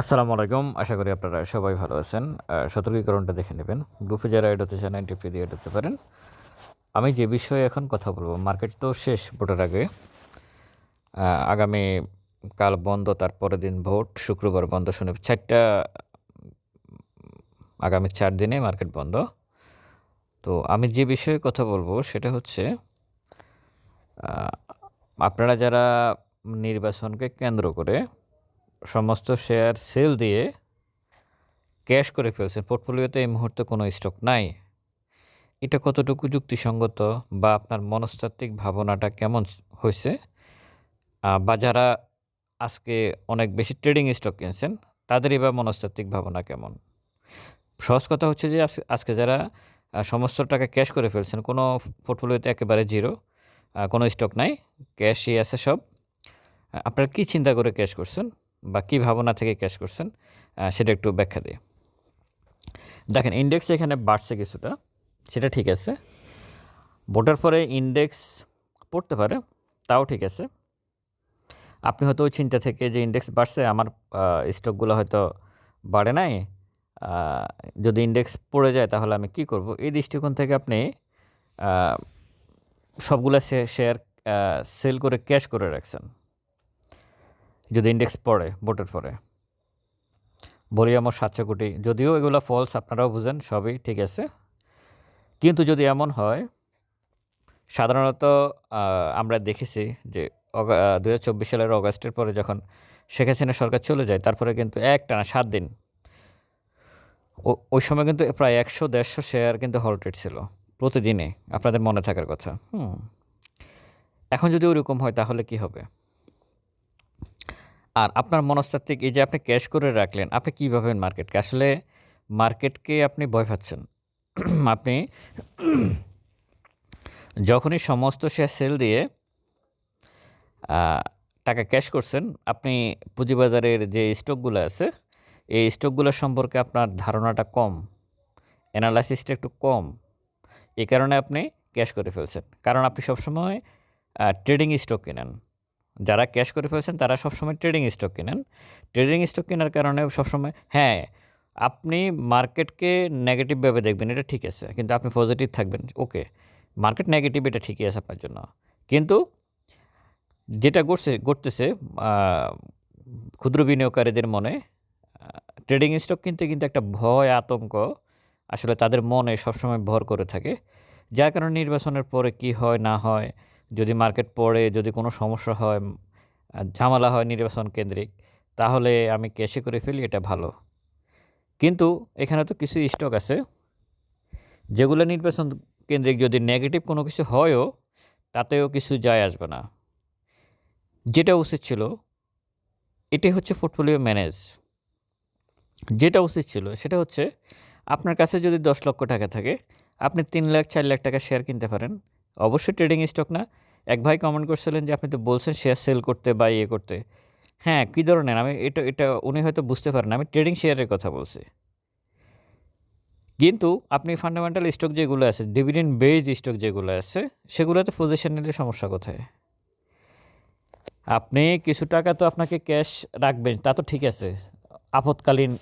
আসসালামু আলাইকুম। আশা করি আপনারা সবাই ভালো আছেন। সতর্কীকরণটা দেখে নেবেন। গ্রুপে যারা এড হতে চান এন্ট্রি দিয়ে এড হতে পারেন। আমি যে বিষয়ে এখন কথা বলব মার্কেট তো শেষ ভোটের আগে। আগামী কাল বন্ধ তারপরের দিন ভোট, শুক্রবার বন্ধ শুনে চারটা, আগামী চার দিনে মার্কেট বন্ধ। তো আমি যে বিষয়ে কথা বলব, সেটা হচ্ছে আপনারা যারা নির্বাচনকে কেন্দ্র করে সমস্ত শেয়ার সেল দিয়ে ক্যাশ করে ফেলছেন। পোর্টফোলিওতে এই মুহূর্তে কোনো স্টক নাই। এটা কতটুকু যুক্তিসঙ্গত বা আপনার মনস্তাত্ত্বিক ভাবনাটা কেমন হয়েছে? বা যারা আজকে অনেক বেশি ট্রেডিং স্টক কিনছেন, তাদেরই বা মনস্তাত্ত্বিক ভাবনা কেমন? সহজ কথা হচ্ছে যে, আজকে- যারা সমস্ত টাকা ক্যাশ করে ফেলছেন, কোনো পোর্টফোলিওতে একেবারে জিরো কোনো স্টক নাই, ক্যাশই আছে সব। আপনারা কী চিন্তা করে ক্যাশ করছেন? বা কী ভাবনা থেকে ক্যাশ করছেন সেটা একটু ব্যাখ্যা দিই দেখেন ইন্ডেক্স এখানে বাড়ছে কিছুটা, সেটা ঠিক আছে। ভোটার পরে ইন্ডেক্স পড়তে পারে, তাও ঠিক আছে। আপনি হয়তো ওই চিন্তা থেকে যে ইন্ডেক্স বাড়ছে, আমার স্টকগুলো হয়তো বাড়ে নাই যদি ইন্ডেক্স পড়ে যায় তাহলে আমি কি করব? এই দৃষ্টিকোণ থেকে আপনি সবগুলো শেয়ার সেল করে ক্যাশ করে রাখছেন। যদি ইন্ডেক্স পড়ে ভোটের পরে আমার সাতশো কোটি। যদিও এগুলো ফলস আপনারাও বুঝেন, সবই ঠিক আছে। কিন্তু যদি এমন হয়, সাধারণত আমরা দেখেছি যে দু হাজার চব্বিশ সালের অগাস্টের পরে যখন শেখ হাসিনা সরকার চলে যায়, তারপরে কিন্তু এক টানা সাত দিন। ওই সময় কিন্তু প্রায় একশো, দেড়শো শেয়ার কিন্তু হলটেড ছিল প্রতিদিনে আপনাদের মনে থাকার কথা। হুম। এখন যদি ওরকম হয়, তাহলে কি হবে? আর আপনার মনস্তাত্ত্বিক এই যে আপনি ক্যাশ করে রাখলেন, আপনি কী ভাবেন মার্কেটকে আসলে মার্কেটকে আপনি ভয় পাচ্ছেন। আপনি যখনই সমস্ত শেয়ার সেল দিয়ে টাকা ক্যাশ করছেন, আপনি পুঁজিবাজারের যে স্টকগুলো আছে, এই স্টকগুলো সম্পর্কে আপনার ধারণাটা কম অ্যানালাইসিসটা একটু কম এই কারণে আপনি ক্যাশ করে ফেলছেন। কারণ আপনি সবসময় ট্রেডিং স্টক কেনেন। যারা ক্যাশ করে ফেলছেন, তারা সবসময় ট্রেডিং স্টক কেনেন। ট্রেডিং স্টক কেনার কারণে সবসময় হ্যাঁ আপনি মার্কেটকে নেগেটিভভাবে দেখবেন, এটা ঠিক আছে, কিন্তু আপনি পজিটিভ থাকবেন ওকে মার্কেট নেগেটিভ এটা ঠিকই আছে আপনার জন্য। কিন্তু যেটা ঘটছে, ঘটতেছে ক্ষুদ্র বিনিয়োগকারীদের মনে ট্রেডিং স্টক কিনতে কিন্তু একটা ভয়, আতঙ্ক, আসলে তাদের মনে সবসময় ভর করে থাকে। যার কারণে নির্বাচনের পরে কি হয়, না হয় যদি মার্কেট পড়ে, যদি কোনো সমস্যা হয়, ঝামেলা হয় নির্বাচন কেন্দ্রিক, তাহলে আমি ক্যাশে করে ফেলি, এটা ভালো। কিন্তু এখানে তো কিছু স্টক আছে, যেগুলো নির্বাচন কেন্দ্রিক যদি নেগেটিভ কোনো কিছু হয়ও, তাতেও কিছু যায় আসবে না। যেটা উচিত ছিল, এটাই হচ্ছে পোর্টফোলিও ম্যানেজ যেটা উচিত ছিল, সেটা হচ্ছে, আপনার কাছে যদি দশ লক্ষ টাকা থাকে, আপনি তিন লাখ, চার লাখ টাকা শেয়ার কিনতে পারেন অবশ্যই ট্রেডিং স্টক না। এক ভাই কমেন্ট করছিলেন যে, আপনি তো বলছেন শেয়ার সেল করতে বা ইয়ে করতে। হ্যাঁ কী ধরনের? আমি এটা এটা উনি হয়তো বুঝতে পারেন আমি ট্রেডিং শেয়ারের কথা বলছি। কিন্তু আপনি ফান্ডামেন্টাল স্টক যেগুলো আছে ডিভিডেন্ড বেজ স্টক যেগুলো আছে, সেগুলোতে পজিশন নিলে সমস্যা কোথায়? আপনি কিছু টাকা তো আপনাকে ক্যাশ রাখবেন, তা তো ঠিক আছে। আপৎকালীন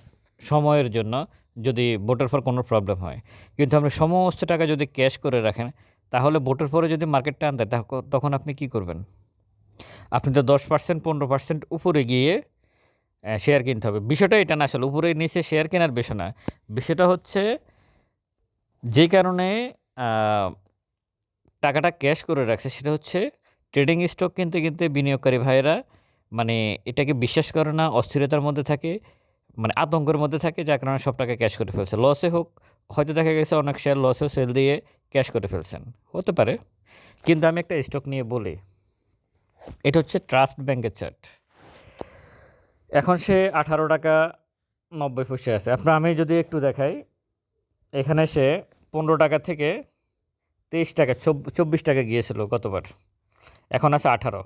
সময়ের জন্য যদি ভোটের ফর কোনো প্রবলেম হয়। কিন্তু আপনি সমস্ত টাকা যদি ক্যাশ করে রাখেন তাহলে ভোটের পরে যদি মার্কেটটা আনতে তখন আপনি কি করবেন? আপনি তো দশ পার্সেন্ট, পনেরো পার্সেন্ট উপরে গিয়ে শেয়ার কিনতে হবে। বিষয়টা এটা না, আসলে উপরে নিচে শেয়ার কেনার বিষয় না। বিষয়টা হচ্ছে, যে কারণে টাকাটা ক্যাশ করে রাখছে, সেটা হচ্ছে ট্রেডিং স্টক কিনতে কিনতে বিনিয়োগকারী ভাইয়েরা মানে এটাকে বিশ্বাস করে না, অস্থিরতার মধ্যে থাকে মানে আতঙ্কের মধ্যে থাকে, যার কারণে সব টাকা ক্যাশ করে ফেলছে। লসে হোক হয়তো দেখা গেছে অনেক শেয়ার লসেও সেল দিয়ে ক্যাশ করে ফেলছেন। হতে পারে। কিন্তু আমি একটা স্টক নিয়ে বলি। এটা হচ্ছে ট্রাস্ট ব্যাংকের চার্ট এখন সে আঠারো টাকা নব্বই পয়সা আছে। আপনার আমি যদি একটু দেখাই, এখানে সে পনেরো টাকা থেকে তেইশ টাকা চব্ব- চব্বিশ টাকা গিয়েছিল গতবার। এখন আছে আঠারো।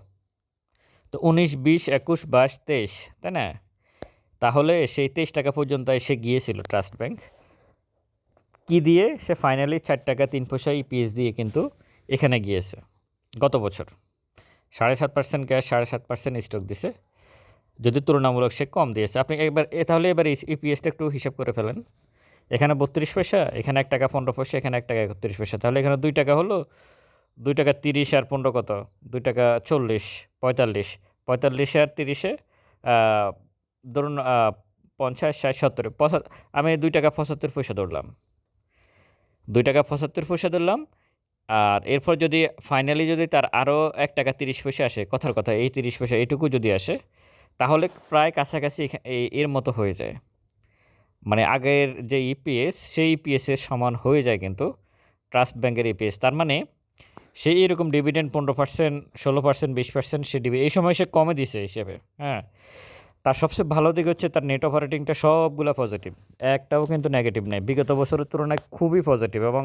তো উনিশ, বিশ, একুশ, বাইশ, তেইশ, তাই না? তাহলে সেই তেইশ টাকা পর্যন্ত এসে গিয়েছিল ট্রাস্ট ব্যাংক কি দিয়ে সে ফাইনালি চার টাকা, তিন পয়সা ইপিএস দিয়ে কিন্তু এখানে গিয়েছে, গত বছর। সাড়ে সাত পার্সেন্ট ক্যাশ সাড়ে সাত পার্সেন্ট স্টক দিছে। যদি তুলনামূলক সে কম দিয়েছে, আপনি একবার তাহলে এবার ইপিএসটা একটু হিসাব করে ফেলেন। এখানে বত্রিশ পয়সা, এখানে এক টাকা পনেরো পয়সা, এখানে এক টাকা একত্রিশ পয়সা। তাহলে এখানে দুই টাকা হলো, দুই টাকা তিরিশ আর পনেরো কত? দুই টাকা চল্লিশ, পঁয়তাল্লিশ। পঁয়তাল্লিশ আর তিরিশে ধরুন পঞ্চাশ, ষাট, সত্তর আমি দুই টাকা পঁচাত্তর পয়সা ধরলাম। দুই টাকা পঁচাত্তর পয়সা ধরলাম। আর এরপর যদি ফাইনালি যদি তার আরও এক টাকা তিরিশ পয়সা আসে, কথার কথা, এই তিরিশ পয়সা এইটুকু যদি আসে, তাহলে প্রায় কাছাকাছি এর মতো হয়ে যায়। মানে আগের যে ইপিএস সেই ইপিএসের সমান হয়ে যায় কিন্তু ট্রাস্ট ব্যাংকের ইপিএস তার মানে সেই এরকম ডিভিডেন্ড পনেরো পার্সেন্ট ষোলো পার্সেন্ট বিশ পার্সেন্ট সে ডিভি এই সময় সে কমে দিছে হিসেবে হ্যাঁ। তার সবচেয়ে ভালো দিক হচ্ছে তার নেট অপারেটিংটা সবগুলো পজিটিভ একটাও কিন্তু নেগেটিভ নেই। বিগত বছরের তুলনায় খুবই পজিটিভ এবং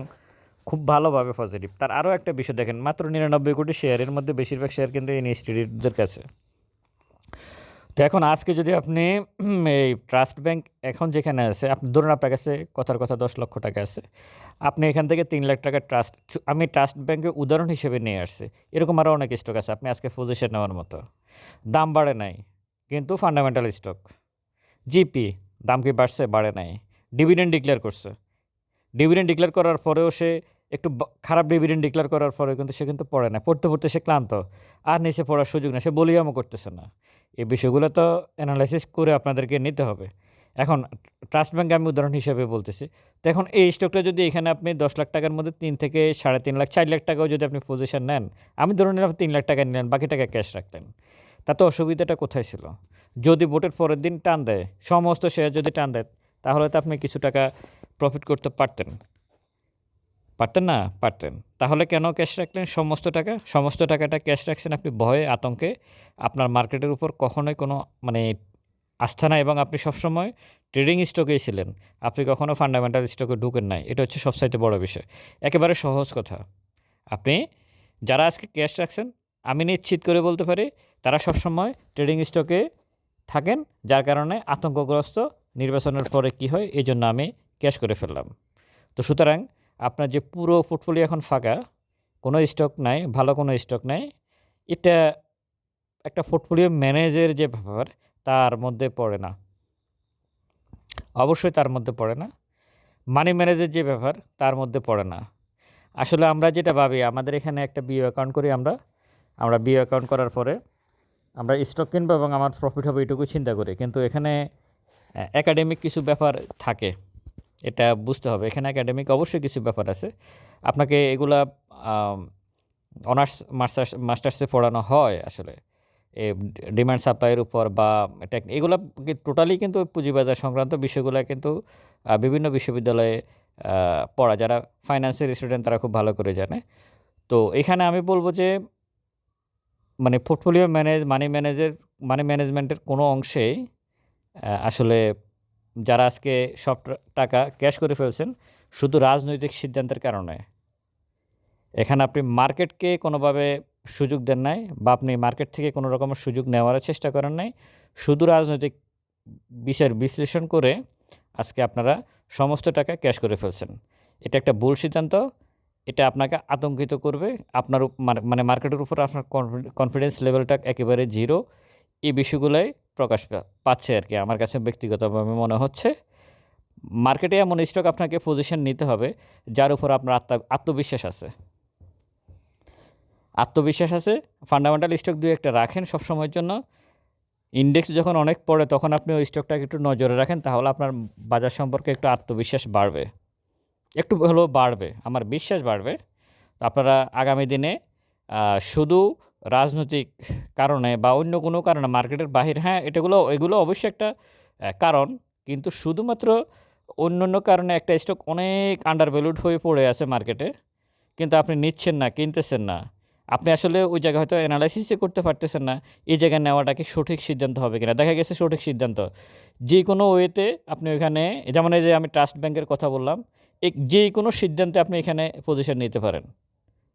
খুব ভালোভাবে পজিটিভ তার আরও একটা বিষয় দেখেন, মাত্র নিরানব্বই কোটি শেয়ারের মধ্যে বেশিরভাগ শেয়ার কিন্তু ইনস্টিটিউটদের কাছে। তো এখন আজকে যদি আপনি এই ট্রাস্ট ব্যাংক এখন যেখানে আছে, আপনি ধরুন আপনার কাছে কথার কথা দশ লক্ষ টাকা আছে, আপনি এখান থেকে তিন লাখ টাকা ট্রাস্ট আমি ট্রাস্ট ব্যাংকে উদাহরণ হিসেবে নিয়ে আসছি। এরকম আরও অনেক স্টক আছে, আপনি আজকে পজিশন নেওয়ার মতো। দাম বাড়ে নাই। কিন্তু ফান্ডামেন্টাল স্টক জিপি দাম কি বাড়ছে? বাড়ে নাই। ডিভিডেন্ড ডিক্লেয়ার করছে। ডিভিডেন্ড ডিক্লেয়ার করার পরেও সে একটু খারাপ ডিভিডেন্ড ডিক্লেয়ার করার পরেও কিন্তু সে কিন্তু পড়ে না পড়তে পড়তে সে ক্লান্ত। আর নিচে পড়ার সুযোগ না সে বলিয়ামও করতেছে না। এই বিষয়গুলো তো অ্যানালাইসিস করে আপনাদেরকে নিতে হবে। এখন ট্রাস্ট ব্যাংকে আমি উদাহরণ হিসেবে বলতেছি। তো এখন এই স্টকটা যদি এখানে আপনি দশ লাখ টাকার মধ্যে তিন থেকে সাড়ে তিন লাখ, চার লাখ টাকাও যদি আপনি পজিশন নেন, আমি ধরুন তিন লাখ টাকা নিলেন, বাকি টাকা ক্যাশ রাখলেন। তাতে অসুবিধাটা কোথায় ছিল? যদি ভোটের পরের দিন টান দেয়, সমস্ত শেয়ার যদি টান দেয়, তাহলে তো আপনি কিছু টাকা প্রফিট করতে পারতেন। পারতেন না? পারতেন। তাহলে কেন ক্যাশ রাখলেন সমস্ত টাকা? সমস্ত টাকাটা ক্যাশ রাখছেন আপনি ভয়ে, আতঙ্কে। আপনার মার্কেটের উপর কখনোই কোনো মানে আস্থা নাই এবং আপনি সবসময় ট্রেডিং স্টকেই ছিলেন। আপনি কখনো ফান্ডামেন্টাল স্টকে ঢুকেন নাই। এটা হচ্ছে সবচাইতে বড় বিষয়। একেবারে সহজ কথা। আপনি যারা আজকে ক্যাশ রাখছেন, আমি নিশ্চিত করে বলতে পারি তারা সবসময় ট্রেডিং স্টকে থাকেন, যার কারণে আতঙ্কগ্রস্ত নির্বাচনের পরে কি হয়, এই জন্য আমি ক্যাশ করে ফেললাম। তো সুতরাং আপনার যে পুরো পোর্টফোলিও এখন ফাঁকা, কোনো স্টক নাই, ভালো কোনো স্টক নাই, এটা একটা পোর্টফোলিও ম্যানেজের যে ব্যাপার, তার মধ্যে পড়ে না। অবশ্যই তার মধ্যে পড়ে না। মানি ম্যানেজের যে ব্যাপার, তার মধ্যে পড়ে না। আসলে আমরা যেটা ভাবি, আমাদের এখানে একটা বিও অ্যাকাউন্ট করি আমরা। আমরা বিও অ্যাকাউন্ট করার পরে আমরা স্টক কিনবো এবং আমার প্রফিট হবে এটুকু চিন্তা করি। কিন্তু এখানে একাডেমিক কিছু ব্যাপার থাকে, এটা বুঝতে হবে। এখানে একাডেমিক অবশ্যই কিছু ব্যাপার আছে। আপনাকে এগুলা অনার্স মাস্টার্স মাস্টার্সে পড়ানো হয় আসলে। এ ডিমান্ড সাপ্লাইয়ের উপর বা টেক এগুলো টোটালি কিন্তু পুঁজিবাজার সংক্রান্ত বিষয়গুলো কিন্তু বিভিন্ন বিশ্ববিদ্যালয়ে পড়া। যারা ফাইন্যান্সের স্টুডেন্ট তারা খুব ভালো করে জানে। তো এখানে আমি বলব যে মানে পোর্টফোলিও ম্যানেজ মানি ম্যানেজের মানি ম্যানেজমেন্টের কোনো অংশেই আসলে যারা আজকে সব টাকা ক্যাশ করে ফেলছেন, শুধু রাজনৈতিক সিদ্ধান্তের কারণে। এখানে আপনি মার্কেটকে কোনোভাবে সুযোগ দেন নাই বা আপনি মার্কেট থেকে কোনো রকমের সুযোগ নেওয়ার চেষ্টা করেন নাই। শুধু রাজনৈতিক বিষয়ের বিশ্লেষণ করে আজকে আপনারা সমস্ত টাকা ক্যাশ করে ফেলছেন। এটা একটা ভুল সিদ্ধান্ত। এটা আপনাকে আতঙ্কিত করবে। আপনার মানে- মানে মার্কেটের উপর আপনার কনফিডেন্স লেভেলটা একেবারে জিরো এই বিষয়গুলোই প্রকাশ পাচ্ছে আর কি আমার কাছে ব্যক্তিগতভাবে মনে হচ্ছে। মার্কেটে এমন স্টক আপনাকে পজিশন নিতে হবে, যার উপর আপনার আত্ম, আত্মবিশ্বাস আছে। আত্মবিশ্বাস আছে ফান্ডামেন্টাল স্টক দুই একটা রাখেন সব সময়ের জন্য। ইন্ডেক্স যখন অনেক পড়ে, তখন আপনি ওই স্টকটাকে একটু নজরে রাখেন, তাহলে আপনার বাজার সম্পর্কে একটু আত্মবিশ্বাস বাড়বে। একটু হলেও বাড়বে, আমার বিশ্বাস বাড়বে। আপনারা আগামী দিনে শুধু রাজনৈতিক কারণে বা অন্য কোনো কারণে মার্কেটের বাহির হ্যাঁ এটাগুলো, এগুলো অবশ্যই একটা কারণ। কিন্তু শুধুমাত্র অন্য অন্য কারণে একটা স্টক অনেক আন্ডার ভ্যালুড হয়ে পড়ে আছে মার্কেটে। কিন্তু আপনি নিচ্ছেন না, কিনতেছেন না। আপনি আসলে ওই জায়গায় হয়তো অ্যানালাইসিসই করতে পারতেছেন না, এই জায়গায় নেওয়াটা কি সঠিক সিদ্ধান্ত হবে কিনা। দেখা গেছে সঠিক সিদ্ধান্ত। যে কোনো ওয়েতে আপনি ওইখানে, যেমন এই যে আমি ট্রাস্ট ব্যাংকের কথা বললাম এই যে কোনো সিদ্ধান্তে আপনি এখানে পজিশন নিতে পারেন।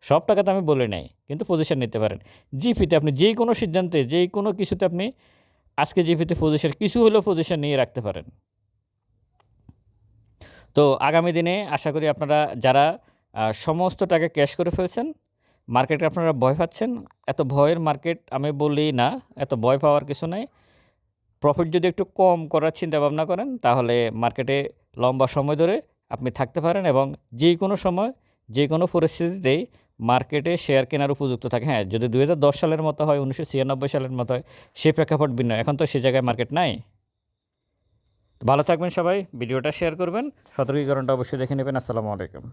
সব টাকা তো আমি বলে নাই, কিন্তু পজিশন নিতে পারেন। জিপিতে আপনি যে কোনো সিদ্ধান্তে, যে কোনো কিছুতে আপনি আজকে জিপিতে পজিশন কিছু হলেও পজিশন নিয়ে রাখতে পারেন। তো আগামী দিনে আশা করি আপনারা যারা সমস্ত টাকা ক্যাশ করে ফেলছেন মার্কেটে আপনারা ভয় পাচ্ছেন। এত ভয়ের মার্কেট আমি বলি না, এত ভয় পাওয়ার কিছু নাই। প্রফিট যদি একটু কম করার চিন্তা ভাবনা করেন, তাহলে মার্কেটে লম্বা সময় ধরে আপনি থাকতে পারেন এবং যে কোনো সময় যে কোনো পরিস্থিতিতেই মার্কেটে শেয়ার কেনার উপযুক্ত থাকে। হ্যাঁ যদি দু হাজার দশ সালের মতো হয়, উনিশশো ছিয়ানব্বই সালের মতো হয়, সে প্রেক্ষাপট ভিন্ন। এখন তো সে জায়গায় মার্কেট নাই। ভালো থাকবেন সবাই, ভিডিওটা শেয়ার করবেন। সতর্কীকরণটা অবশ্যই দেখে নেবেন। আসসালামু আলাইকুম।